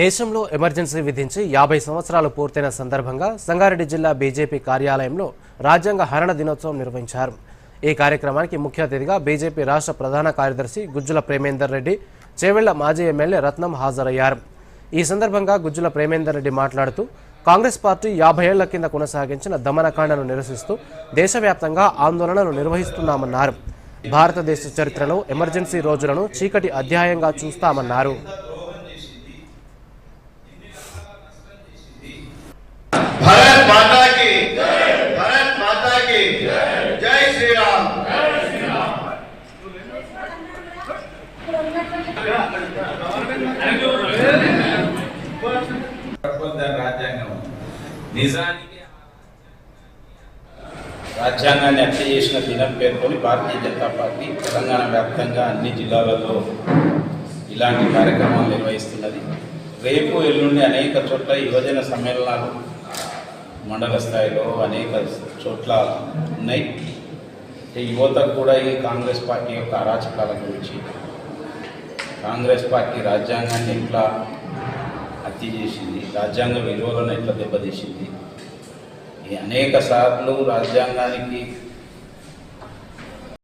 దేశంలో ఎమర్జెన్సీ విధించి యాభై సంవత్సరాలు పూర్తయిన సందర్భంగా సంగారెడ్డి జిల్లా బీజేపీ కార్యాలయంలో రాజ్యాంగ హరణ దినోత్సవం నిర్వహించారు. ఈ కార్యక్రమానికి ముఖ్య అతిథిగా బీజేపీ రాష్ట్ర ప్రధాన కార్యదర్శి గుజ్జుల ప్రేమేందర్ రెడ్డి చేవెళ్ళ మాజీ ఎమ్మెల్యే రత్నం హాజరయ్యారు. ఈ సందర్భంగా గుజ్జుల ప్రేమేందర్ రెడ్డి మాట్లాడుతూ కాంగ్రెస్ పార్టీ యాభై ఏళ్ళ కింద కొనసాగించిన దమనకాండను నిరసిస్తూ దేశవ్యాప్తంగా ఆందోళనలు నిర్వహిస్తున్నామన్నారు. భారతదేశ చరిత్రలో ఎమర్జెన్సీ రోజులను చీకటి అధ్యాయంగా చూస్తామన్నారు. శ్రీరామ్. రాజ్యాంగం నిజానికి రాజ్యాంగాన్ని అర్థం చేసిన దినం పేర్కొని భారతీయ జనతా పార్టీ తెలంగాణ వ్యాప్తంగా అన్ని జిల్లాలలో ఇలాంటి కార్యక్రమాలు నిర్వహిస్తున్నది. రేపు ఎల్లుండి అనేక చోట్ల యువజన సమ్మేళనాలు మండల స్థాయిలో అనేక చోట్ల ఉన్నాయి. యువత యువతకు కూడా ఈ కాంగ్రెస్ పార్టీ యొక్క అరాచకాల గురించి కాంగ్రెస్ పార్టీ రాజ్యాంగాన్ని ఎట్లా హత్య చేసింది రాజ్యాంగ విలువలను ఎట్లా దెబ్బతీసింది ఈ అనేక సార్లు రాజ్యాంగానికి